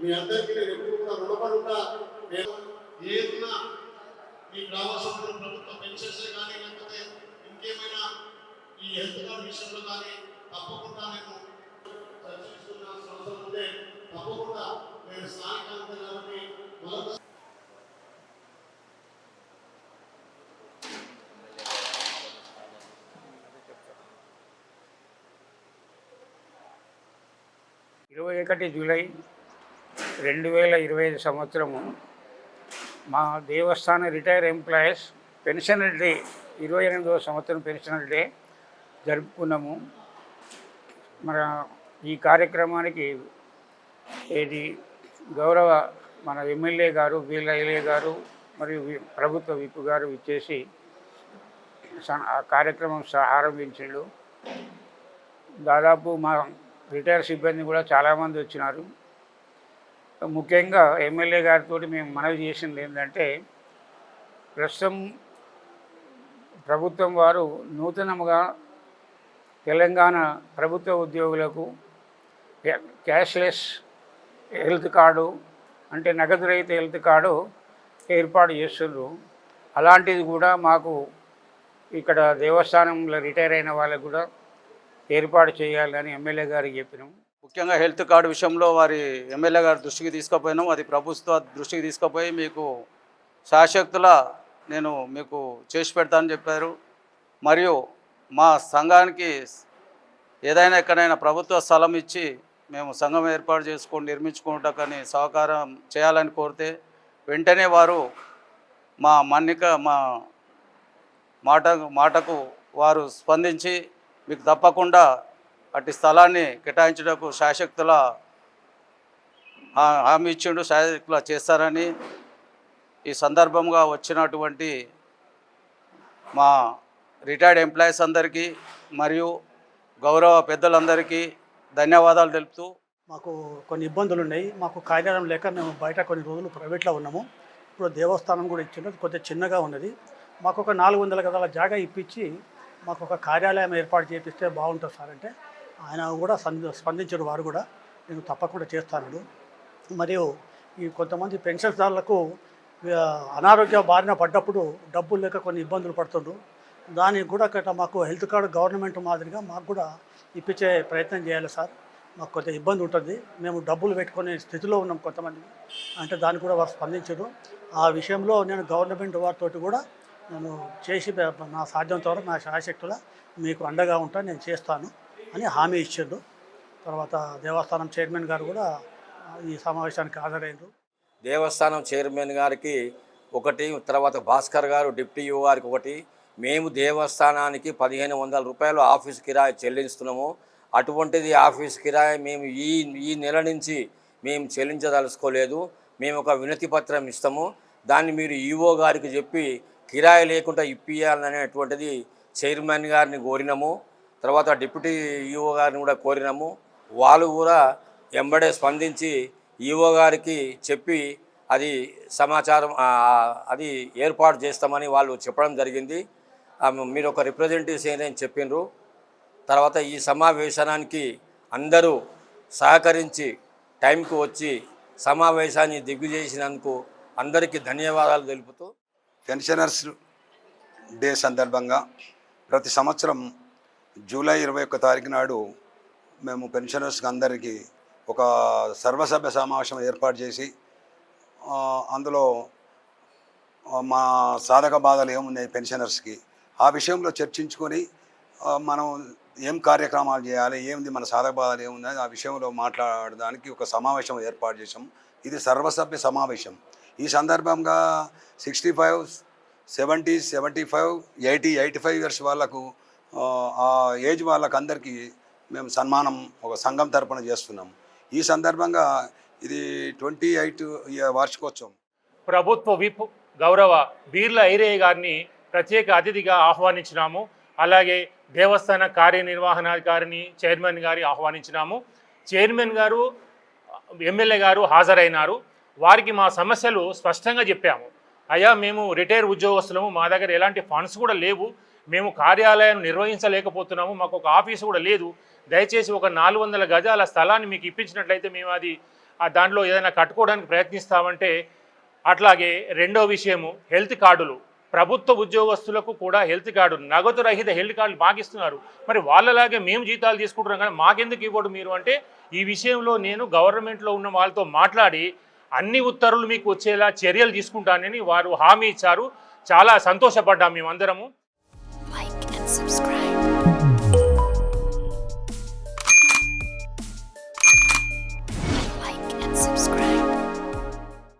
మీ అందరికీ నేను ఎప్పుడు కూడా రుణపడి ఉంటా నేను ఏదున్నా ఈ గ్రామ సభ్యులు ప్రభుత్వ పెన్షన్స్ కానీ లేకపోతే ఇంకేమైనా ఈ హెల్త్ కార్డు విషయంలో కానీ తప్పకుండా నేను చర్చిస్తున్న సంవత్సరం ఉంటే తప్పకుండా నేను స్థానిక కాబట్టి మరొక ఇరవై ఒకటి జూలై రెండు వేల ఇరవై ఐదు సంవత్సరము మా దేవస్థాన రిటైర్ ఎంప్లాయీస్ పెన్షనర్ డే ఇరవై ఎనిమిదవ సంవత్సరం పెన్షనర్ డే జరుపుకున్నాము. మన ఈ కార్యక్రమానికి ఏది గౌరవ మన ఎమ్మెల్యే గారు వీళ్ళ గారు మరియు ప్రభుత్వ విప్ గారు ఇచ్చేసి ఆ కార్యక్రమం స- ఆరంభించిండు. దాదాపు మా రిటైర్ సిబ్బంది కూడా చాలామంది వచ్చినారు. ముఖ్యంగా ఎమ్మెల్యే గారితో మేము మనవి చేసింది ఏంటంటే ప్రస్తుతం ప్రభుత్వం వారు నూతనముగా తెలంగాణ ప్రభుత్వ ఉద్యోగులకు క్యాష్లెస్ హెల్త్ కార్డు అంటే నగదు రహిత హెల్త్ కార్డు ఏర్పాటు చేస్తున్నారు అలాంటిది కూడా మాకు ఇక్కడ దేవస్థానంలో రిటైర్ అయిన వాళ్ళకు కూడా ఏర్పాటు చేయాలని ఎమ్మెల్యే గారికి చెప్పినాం. ముఖ్యంగా హెల్త్ కార్డు విషయంలో వారి ఎమ్మెల్యే గారి దృష్టికి తీసుకుపోయినాం. అది ప్రభుత్వ దృష్టికి తీసుకుపోయి మీకు శాశక్తుల నేను మీకు చేసి పెడతానని చెప్పారు. మరియు మా సంఘానికి ఏదైనా ఎక్కడైనా ప్రభుత్వ స్థలం ఇచ్చి మేము సంఘం ఏర్పాటు చేసుకొని నిర్మించుకుంటాకని సహకారం చేయాలని కోరితే వెంటనే వారు మా మన్నిక మా మాట మాటకు వారు స్పందించి మీకు తప్పకుండా అటు స్థలాన్ని కేటాయించడానికి శాశక్తుల హామీ ఇచ్చిండు శాశక్తుల చేస్తారని ఈ సందర్భంగా వచ్చినటువంటి మా రిటైర్డ్ ఎంప్లాయీస్ అందరికీ మరియు గౌరవ పెద్దలందరికీ ధన్యవాదాలు తెలుపుతూ మాకు కొన్ని ఇబ్బందులు ఉన్నాయి. మాకు కార్యాలయం లేక మేము బయట కొన్ని రోజులు ప్రైవేట్లో ఉన్నాము. ఇప్పుడు దేవస్థానం కూడా ఇచ్చిండ్రు కొద్దిగా చిన్నగా ఉన్నది. మాకు ఒక నాలుగు వందల గదాల జాగా ఇప్పించి మాకు ఒక కార్యాలయం ఏర్పాటు చేపిస్తే బాగుంటుంది సార్ అంటే ఆయన కూడా స్పందించడు వారు కూడా. నేను తప్పకుండా చేస్తాను మరియు ఈ కొంతమంది పెన్షన్దారులకు అనారోగ్య బారిన పడ్డప్పుడు డబ్బులు లేక కొన్ని ఇబ్బందులు పడుతుండ్రు. దానికి కూడా గట్రా మాకు హెల్త్ కార్డు గవర్నమెంట్ మాదిరిగా మాకు కూడా ఇప్పించే ప్రయత్నం చేయాలి సార్. మాకు కొంత ఇబ్బంది ఉంటుంది. మేము డబ్బులు పెట్టుకునే స్థితిలో ఉన్నాం కొంతమంది. అంటే దాన్ని కూడా వారు స్పందించరు. ఆ విషయంలో నేను గవర్నమెంట్ వారితో కూడా నేను చేసి నా సాధ్యంతో వరకు నా శాశక్తుల మీకు అండగా ఉంటా నేను చేస్తాను అని హామీ ఇచ్చిండు. తర్వాత దేవస్థానం చైర్మన్ గారు కూడా ఈ సమావేశానికి హాజరైండు దేవస్థానం చైర్మన్ గారికి ఒకటి తర్వాత భాస్కర్ గారు డిప్యూటీ యూ గారికి ఒకటి. మేము దేవస్థానానికి పదిహేను వందల రూపాయలు ఆఫీస్ కిరాయి చెల్లిస్తున్నాము. అటువంటిది ఆఫీస్ కిరాయి మేము ఈ ఈ నెల నుంచి మేము చెల్లించదలుచుకోలేదు. మేము ఒక వినతి పత్రం ఇస్తాము. దాన్ని మీరు ఈఓ గారికి చెప్పి కిరాయి లేకుండా ఇప్పియాలనేటువంటిది చైర్మన్ గారిని కోరినాము తర్వాత డిప్యూటీ ఈఓ గారిని కూడా కోరినాము. వాళ్ళు కూడా ఎంబడే స్పందించి ఈఓ గారికి చెప్పి అది సమాచారం అది ఏర్పాటు చేస్తామని వాళ్ళు చెప్పడం జరిగింది. మీరు ఒక రిప్రజెంటేటివ్స్ అని చెప్పిండ్రు తర్వాత ఈ సమావేశానికి అందరూ సహకరించి టైంకు వచ్చి సమావేశాన్ని దిగ్గు చేసినందుకు అందరికీ ధన్యవాదాలు తెలుపుతూ పెన్షనర్స్ డే సందర్భంగా ప్రతి సంవత్సరం జూలై ఇరవై ఒక్క తారీఖు నాడు మేము పెన్షనర్స్కి అందరికీ ఒక సర్వసభ్య సమావేశం ఏర్పాటు చేసి అందులో మా సాధక బాధలు ఏమున్నాయి పెన్షనర్స్కి ఆ విషయంలో చర్చించుకొని మనం ఏం కార్యక్రమాలు చేయాలి ఏంది మన సాధక బాధలు ఏమున్నాయి ఆ విషయంలో మాట్లాడడానికి ఒక సమావేశం ఏర్పాటు చేసాం ఇది సర్వసభ్య సమావేశం. ఈ సందర్భంగా sixty five seventy seventy five eighty eighty five years వాళ్ళకు ఆ, ఆ ఏజ్ వాళ్ళకు అందరికీ మేము సన్మానం ఒక సంఘం తరపున చేస్తున్నాం. ఈ సందర్భంగా ఇది ట్వంటీ ఎయిట్ వార్షికోత్సవం. ప్రభుత్వ విప్ గౌరవ బీర్ల ఐరయ్య గారిని ప్రత్యేక అతిథిగా ఆహ్వానించినాము. అలాగే దేవస్థాన కార్యనిర్వహణాధికారిని చైర్మన్ గారి ఆహ్వానించినాము. చైర్మన్ గారు ఎమ్మెల్యే గారు హాజరైనారు. వారికి మా సమస్యలు స్పష్టంగా చెప్పాము. అయ్యా మేము రిటైర్ ఉద్యోగస్తులము మా దగ్గర ఎలాంటి ఫండ్స్ కూడా లేవు. మేము కార్యాలయం నిర్వహించలేకపోతున్నాము మాకు ఒక ఆఫీసు కూడా లేదు. దయచేసి ఒక నాలుగు వందల గజాల స్థలాన్ని మీకు ఇప్పించినట్లయితే మేము అది దాంట్లో ఏదైనా కట్టుకోవడానికి ప్రయత్నిస్తామంటే అట్లాగే రెండో విషయము హెల్త్ కార్డులు. ప్రభుత్వ ఉద్యోగస్తులకు కూడా హెల్త్ కార్డు నగదు రహిత హెల్త్ కార్డులు మాకిస్తున్నారు మరి వాళ్ళలాగే మేము జీతాలు తీసుకుంటున్నాం కానీ మాకెందుకు ఇవ్వడు మీరు అంటే ఈ విషయంలో నేను గవర్నమెంట్లో ఉన్న వాళ్ళతో మాట్లాడి అన్ని ఉత్తర్వులు మీకు వచ్చేలా చర్యలు తీసుకుంటానని వారు హామీ ఇచ్చారు. చాలా సంతోషపడ్డాం మేమందరము. Like and subscribe